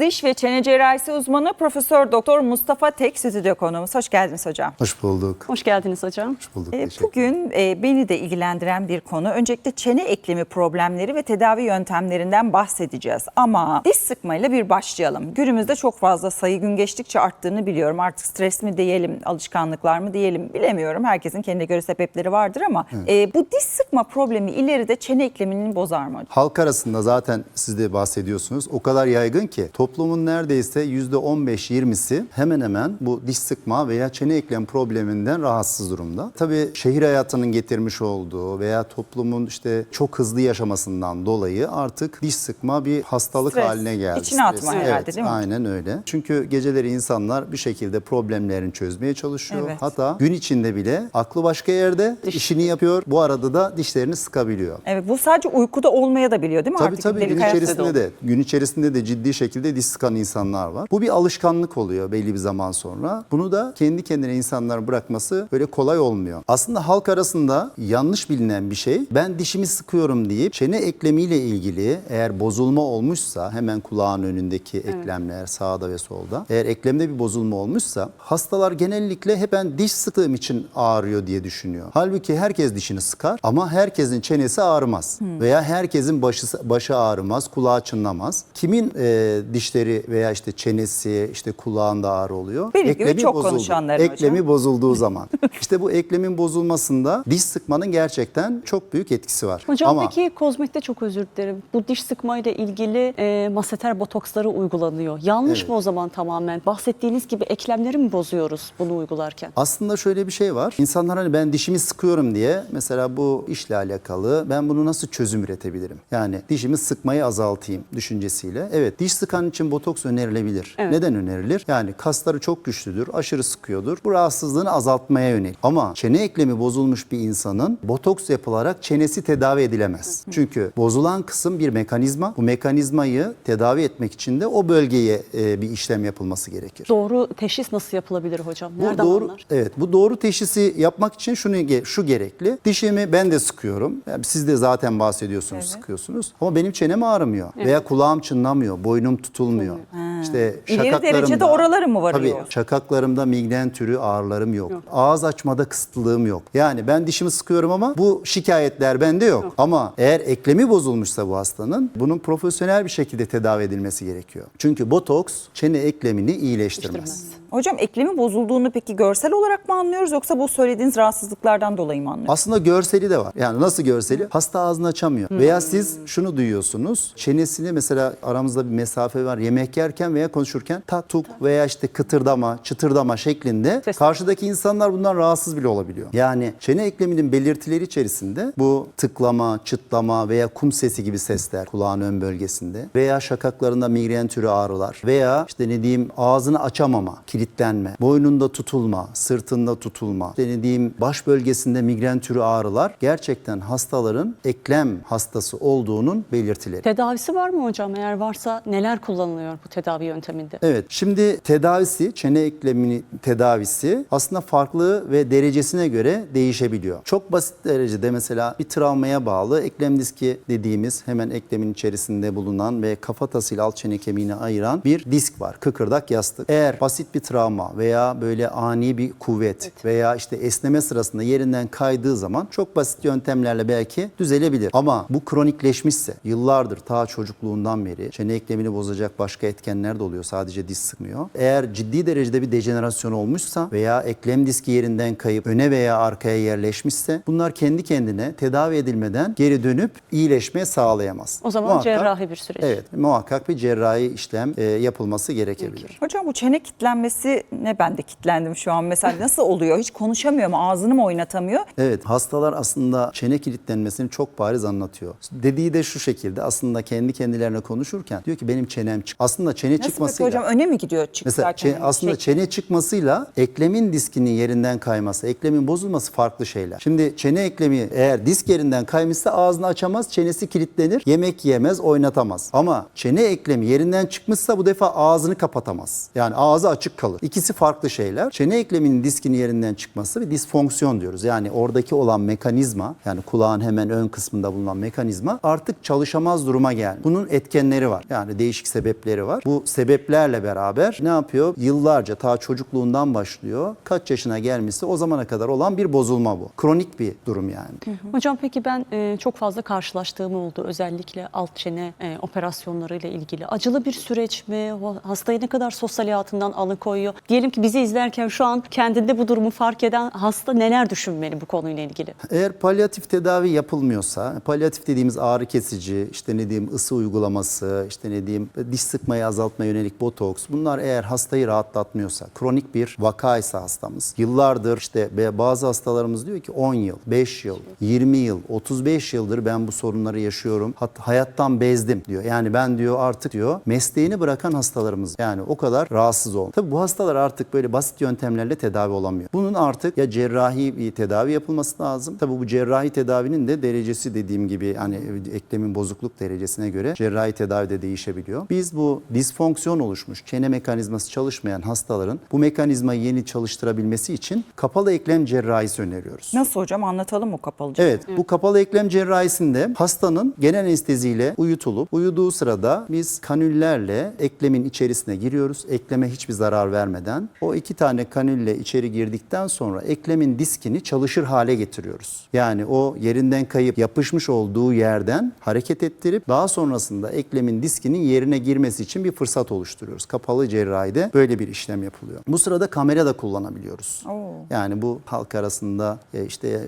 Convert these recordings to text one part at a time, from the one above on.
diş ve çene cerrahisi uzmanı Profesör Doktor Mustafa Tek stüdyo konuğumuz. Hoş geldiniz hocam. Hoş bulduk. Hoş geldiniz hocam. Hoş bulduk. Teşekkür Bugün e, beni de ilgilendiren bir konu. Öncelikle çene eklemi problemleri ve tedavi yöntemlerinden bahsedeceğiz. Ama diş sıkmayla bir başlayalım. Günümüzde çok fazla sayı gün geçtikçe arttığını biliyorum. Artık stres mi diyelim, alışkanlıklar mı diyelim bilemiyorum. Herkesin kendine göre sebepleri vardır ama e, bu diş sıkma problemi ileride çene eklemini bozar mı? Halk arasında zaten siz de bahsediyorsunuz. O kadar yaygın ki toplumun neredeyse %15-20'si hemen hemen bu diş sıkma veya çene eklem probleminden rahatsız durumda. Tabii şehir hayatının getirmiş olduğu veya toplumun işte çok hızlı yaşamasından dolayı artık diş sıkma bir hastalık Stres. haline geldi. İçine atma Stres. herhalde, evet, değil mi? Aynen öyle. Çünkü geceleri insanlar bir şekilde problemlerini çözmeye çalışıyor. Evet. Hatta gün içinde bile aklı başka yerde işini yapıyor. Bu arada da dişlerini sıkabiliyor. Evet bu sadece uykuda olmaya da biliyor değil mi? Tabii Artık tabii gün içerisinde oluyor. de gün içerisinde de ciddi şekilde diş sıkan insanlar var. Bu bir alışkanlık oluyor belli bir zaman sonra. Bunu da kendi kendine insanlar bırakması böyle kolay olmuyor. Aslında halk arasında yanlış bilinen bir şey. Ben dişimi sıkıyorum deyip çene eklemiyle ilgili eğer bozulma olmuşsa hemen kulağın önündeki eklemler sağda ve solda. Eğer eklemde bir bozulma olmuşsa hastalar genellikle hep ben diş sıktığım için ağrıyor diye düşünüyor. Halbuki herkes dişini sıkar ama herkesin çenesi ağrımaz. Veya herkesin başı, başı ağrımaz, kulağı çınlamaz. Kimin e, dişleri veya işte çenesi, işte kulağında ağrı oluyor? Benim gibi çok konuşanların hocam. Eklemi bozulduğu zaman. işte bu eklemin bozulmasında diş sıkmanın gerçekten çok büyük etkisi var. Hocam ama peki kozmetikte çok özür dilerim. Bu diş sıkma ile ilgili e, maseter botoksları uygulanıyor. Yanlış Evet. mı o zaman tamamen? Bahsettiğiniz gibi eklemleri mi bozuyoruz bunu uygularken? Aslında şöyle bir şey var. İnsanlar hani ben dişimi sıkıyorum diye mesela bu işle alakalı ben bunu nasıl çözüm üretebilirim? Yani dişimi sıkmayı azaltayım düşüncesiyle. Evet diş sıkan için botoks önerilebilir. Evet. Neden önerilir? Yani kasları çok güçlüdür, aşırı sıkıyordur. Bu rahatsızlığını azaltmaya yönelik. Ama çene eklemi bozulmuş bir insanın botoks yapılarak çenesi tedavi edilemez. Çünkü bozulan kısım bir mekanizma. Bu mekanizmayı tedavi etmek için de o bölgeye e, bir işlem yapılması gerekir. Doğru teşhis nasıl yapılabilir hocam? Bu Nereden doğru, anlar? Evet, bu doğru teşhisi yapmak için şunu şu gerekli. Dişimi ben de sıkıyorum. Yani siz de zaten bahsediyorsunuz, sıkıyorsunuz. Ama benim çenem ağrımıyor veya kulağım çınlamıyor, boynum tutulmuyor. İşte İleri derecede oraları mı varıyor? Tabii, şakaklarımda migren türü ağrılarım yok. Ağız açmada kısıtlılığım yok. Yani ben dişimi sıkıyorum ama bu şikayetler bende yok. Ama eğer eklemi bozulmuşsa bu hastanın bunun profesyonel bir şekilde tedavi edilmesi gerekiyor. Çünkü botoks çene eklemini iyileştirmez. İyileştirmez. Hocam eklemi bozulduğunu peki görsel olarak mı anlıyoruz yoksa bu söylediğiniz rahatsızlıklardan dolayı mı anlıyoruz? Aslında görseli de var. Yani nasıl görseli? Hasta ağzını açamıyor. Veya siz şunu duyuyorsunuz. Çenesini mesela aramızda bir mesafe var. Yemek yerken veya konuşurken tak tuk veya işte kıtırdama, çıtırdama şeklinde Ses. karşıdaki insanlar bundan rahatsız bile olabiliyor. Yani çene ekleminin belirtileri içerisinde bu tıklama, çıtlama veya kum sesi gibi sesler kulağın ön bölgesinde veya şakaklarında migren türü ağrılar veya işte ne diyeyim ağzını açamama, kilitlenme, boynunda tutulma, sırtında tutulma, işte ne diyeyim baş bölgesinde migren türü ağrılar gerçekten hastaların eklem hastası olduğunun belirtileri. Tedavisi var mı hocam? Eğer varsa neler kullanılıyor bu tedavi yönteminde? Evet, şimdi tedavisi, çene eklemini tedavisi aslında farklı ve derecesine göre değişebiliyor. Çok basit derecede mesela bir travmaya bağlı eklem diski dediğimiz hemen eklemin içerisinde bulunan ve kafatasıyla alt çene kemiğini ayıran bir disk var. Kıkırdak yastık. Eğer basit bir travma veya böyle ani bir kuvvet veya işte esneme sırasında yerinden kaydığı zaman çok basit yöntemlerle belki düzelebilir. Ama bu kronikleşmişse yıllardır ta çocukluğundan beri çene eklemini bozacak başka etkenler de oluyor. Sadece diz sıkmıyor. Eğer ciddi derecede bir dejenerasyon olmuşsa veya eklem diski yerinden kayıp öne veya arkaya yerleşmişse bunlar kendi kendine tedavi edilmeden geri dönüp iyileşme sağlayamaz. O zaman Muhakkak- cerrahi bir süreç. Evet, muhakkak bir cerrahi işlem e, yapılması gerekebilir. Hocam bu çene kitlenmesi ne ben de kitlendim şu an mesela nasıl oluyor? Hiç konuşamıyor mu? Ağzını mı oynatamıyor? Evet hastalar aslında çene kilitlenmesini çok bariz anlatıyor. Dediği de şu şekilde aslında kendi kendilerine konuşurken diyor ki benim çenem çık. Aslında çene Nasıl çıkmasıyla hocam öne mi gidiyor Mesela çıkarken? çe- aslında Şey- çene çıkmasıyla eklemin diskinin yerinden kayması, eklemin bozulması farklı şeyler. Şimdi çene eklemi eğer disk yerinden kaymışsa ağzını açamaz, çenesi kilitlenir, yemek yiyemez, oynatamaz. Ama çene eklemi yerinden çıkmışsa bu defa ağzını kapatamaz. Yani ağzı açık kalır. Kalır. İkisi farklı şeyler. Çene ekleminin diskinin yerinden çıkması bir disfonksiyon diyoruz. Yani oradaki olan mekanizma yani kulağın hemen ön kısmında bulunan mekanizma artık çalışamaz duruma geldi. Bunun etkenleri var. Yani değişik sebepleri var. Bu sebeplerle beraber ne yapıyor? Yıllarca ta çocukluğundan başlıyor. Kaç yaşına gelmişse o zamana kadar olan bir bozulma bu. Kronik bir durum yani. Hocam peki ben e, çok fazla karşılaştığım oldu. Özellikle alt çene e, operasyonlarıyla ilgili. Acılı bir süreç mi? Hastayı ne kadar sosyal hayatından alıkoyuyor? Diyelim ki bizi izlerken şu an kendinde bu durumu fark eden hasta neler düşünmeli bu konuyla ilgili? Eğer palyatif tedavi yapılmıyorsa, palyatif dediğimiz ağrı kesici, işte ne diyeyim ısı uygulaması, işte ne diyeyim diş sıkmayı azaltmaya yönelik botoks bunlar eğer hastayı rahatlatmıyorsa, kronik bir vakaysa hastamız, yıllardır işte bazı hastalarımız diyor ki 10 yıl, 5 yıl, 20 yıl, 35 yıldır ben bu sorunları yaşıyorum. Hatta hayattan bezdim diyor. Yani ben diyor artık diyor mesleğini bırakan hastalarımız yani o kadar rahatsız oldu. Tabii bu hastalar artık böyle basit yöntemlerle tedavi olamıyor. Bunun artık ya cerrahi bir tedavi yapılması lazım. Tabii bu cerrahi tedavinin de derecesi dediğim gibi hani eklemin bozukluk derecesine göre cerrahi tedavi de değişebiliyor. Biz bu disfonksiyon oluşmuş çene mekanizması çalışmayan hastaların bu mekanizmayı yeni çalıştırabilmesi için kapalı eklem cerrahisi öneriyoruz. Nasıl hocam anlatalım o kapalı Evet, bu kapalı eklem cerrahisinde hastanın genel anesteziyle uyutulup uyuduğu sırada biz kanüllerle eklemin içerisine giriyoruz. Ekleme hiçbir zarar vermeden. O iki tane kanülle içeri girdikten sonra eklemin diskini çalışır hale getiriyoruz. Yani o yerinden kayıp yapışmış olduğu yerden hareket ettirip daha sonrasında eklemin diskinin yerine girmesi için bir fırsat oluşturuyoruz. Kapalı cerrahide böyle bir işlem yapılıyor. Bu sırada kamera da kullanabiliyoruz. Oo. Yani bu halk arasında e, işte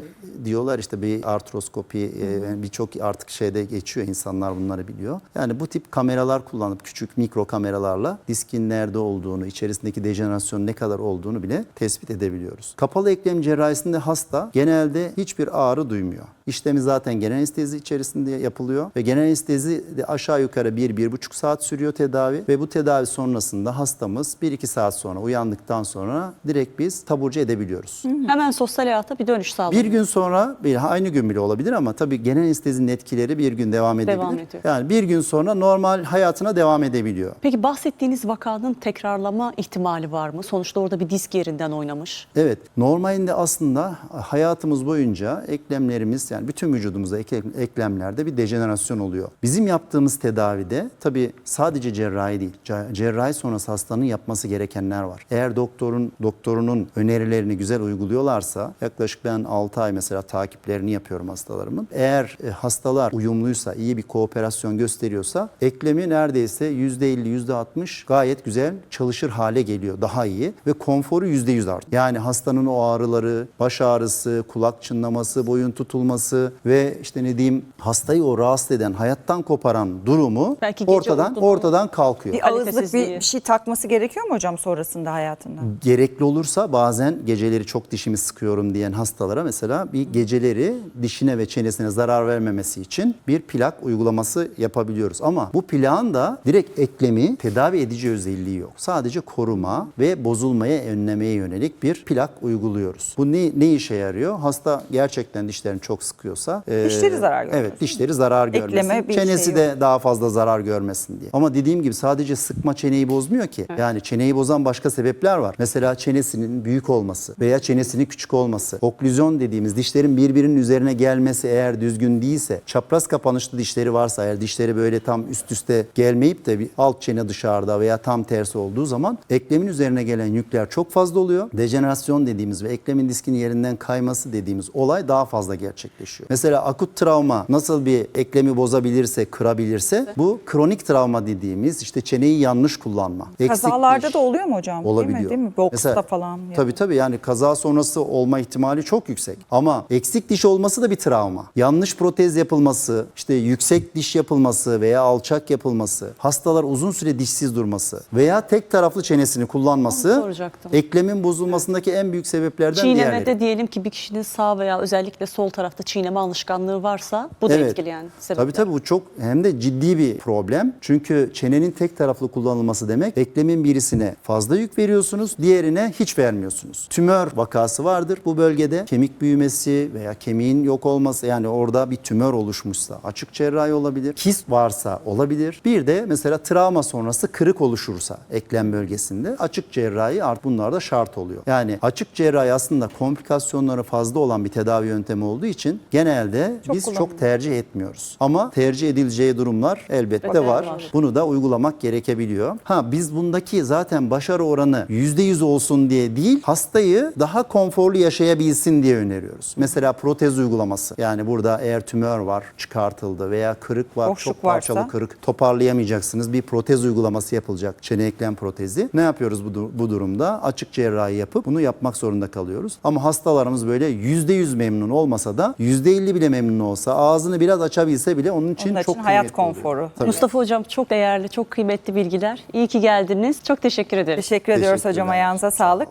diyorlar işte bir artroskopi e, birçok artık şeyde geçiyor insanlar bunları biliyor. Yani bu tip kameralar kullanıp küçük mikro kameralarla diskin nerede olduğunu, içerisindeki dejenerasyon ne kadar olduğunu bile tespit edebiliyoruz. Kapalı eklem cerrahisinde hasta genelde hiçbir ağrı duymuyor. İşlemi zaten genel anestezi içerisinde yapılıyor ve genel anestezi de aşağı yukarı 1-1,5 saat sürüyor tedavi ve bu tedavi sonrasında hastamız 1-2 saat sonra uyandıktan sonra direkt biz taburcu edebiliyoruz. Hemen sosyal hayata bir dönüş sağlanıyor. Bir gün sonra bir aynı gün bile olabilir ama tabii genel anestezinin etkileri bir gün devam edebilir. Devam ediyor. Yani bir gün sonra normal hayatına devam edebiliyor. Peki bahsettiğiniz vakanın tekrarlama ihtimali var mı? Sonuçta orada bir disk yerinden oynamış. Evet, normalinde aslında hayatımız boyunca eklemlerimiz yani bütün vücudumuzda ek- eklemlerde bir dejenerasyon oluyor. Bizim yaptığımız tedavide tabii sadece cerrahi değil, ce- cerrahi sonrası hastanın yapması gerekenler var. Eğer doktorun doktorunun önerilerini güzel uyguluyorlarsa yaklaşık ben 6 ay mesela takiplerini yapıyorum hastalarımın. Eğer e, hastalar uyumluysa, iyi bir kooperasyon gösteriyorsa eklemi neredeyse %50, %60 gayet güzel çalışır hale geliyor. Daha iyi ve konforu %100 artıyor. Yani hastanın o ağrıları, baş ağrısı, kulak çınlaması, boyun tutulması ve işte ne diyeyim hastayı o rahatsız eden, hayattan koparan durumu Belki gece ortadan ortadan kalkıyor. Bir ağızlık bir, Kalitesizliği. bir şey takması gerekiyor mu hocam sonrasında hayatında? gerekli olursa bazen geceleri çok dişimi sıkıyorum diyen hastalara mesela bir geceleri dişine ve çenesine zarar vermemesi için bir plak uygulaması yapabiliyoruz. Ama bu plağın da direkt eklemi tedavi edici özelliği yok. Sadece koruma ve bozulmaya önlemeye yönelik bir plak uyguluyoruz. Bu ne, ne işe yarıyor? Hasta gerçekten dişlerini çok sıkıyorsa e, Dişleri zarar görmesin. Evet, dişleri zarar Ekleme görmesin. bir Çenesi şey de daha fazla zarar görmesin diye. Ama dediğim gibi sadece sıkma çeneyi bozmuyor ki. Yani çeneyi bozan başka sebepler var. Mesela çenesinin büyük olması veya çenesinin küçük olması. Oklüzyon dediğimiz dişlerin birbirinin üzerine gelmesi eğer düzgün değilse, çapraz kapanışlı dişleri varsa eğer dişleri böyle tam üst üste gelmeyip de bir alt çene dışarıda veya tam tersi olduğu zaman eklemin üzerine gelen yükler çok fazla oluyor. Dejenerasyon dediğimiz ve eklemin diskinin yerinden kayması dediğimiz olay daha fazla gerçekleşiyor. Mesela akut travma nasıl bir eklemi bozabilirse, kırabilirse bu kronik travma dediğimiz işte çeneyi yanlış kullanma. Kazalarda da oluyor mu hocam? olabiliyor. Değil mi? Değil mi? Boksta Mesela- falan. ya Tabii tabii yani kaza sonrası olma ihtimali çok yüksek. Ama eksik diş olması da bir travma. Yanlış protez yapılması, işte yüksek diş yapılması veya alçak yapılması, hastalar uzun süre dişsiz durması veya tek taraflı çenesini kullanması eklemin bozulmasındaki en büyük sebeplerden diğerleri. Çiğnemede diyelim ki bir kişinin sağ veya özellikle sol tarafta çiğneme alışkanlığı varsa bu da etkileyen sebepler. Tabii tabii bu çok hem de ciddi bir problem. Çünkü çenenin tek taraflı kullanılması demek eklemin birisine fazla yük veriyorsunuz, diğerine hiç vermiyorsunuz. Tümör vakası vardır bu bölgede. Kemik büyümesi veya kemiğin yok olması yani orada bir tümör oluşmuşsa açık cerrahi olabilir. Kist varsa olabilir. Bir de mesela travma sonrası kırık oluşursa eklem bölgesinde açık cerrahi artık bunlar da şart oluyor. Yani açık cerrahi aslında komplikasyonları fazla olan bir tedavi yöntemi olduğu için genelde Çok biz çok tercih etmiyoruz. Ama tercih edileceği durumlar elbette Evet, var. var. Bunu da uygulamak gerekebiliyor. Ha biz bundaki zaten başarı oranı %100 olsun diye değil, hastayı daha konforlu yaşayabilsin diye öneriyoruz. Mesela protez uygulaması. Yani burada eğer tümör var, çıkartıldı veya kırık var, Boşluk çok parçalı varsa? kırık toparlayamayacaksınız. Bir protez uygulaması yapılacak. Çene eklem protezi. Ne yapıyoruz bu, bu durumda? Açık cerrahi yapıp bunu yapmak zorunda kalıyoruz. Ama hastalarımız böyle %100 memnun olmasa da %50 bile memnun olsa, ağzını biraz açabilse bile onun için Onun çok için hayat kıymetli oluyor. konforu. Tabii. Mustafa Hocam çok değerli, çok kıymetli bilgiler. İyi ki geldiniz. Çok teşekkür ederim. Teşekkür ediyoruz hocam Teşekkürler. ayağınıza sağlık.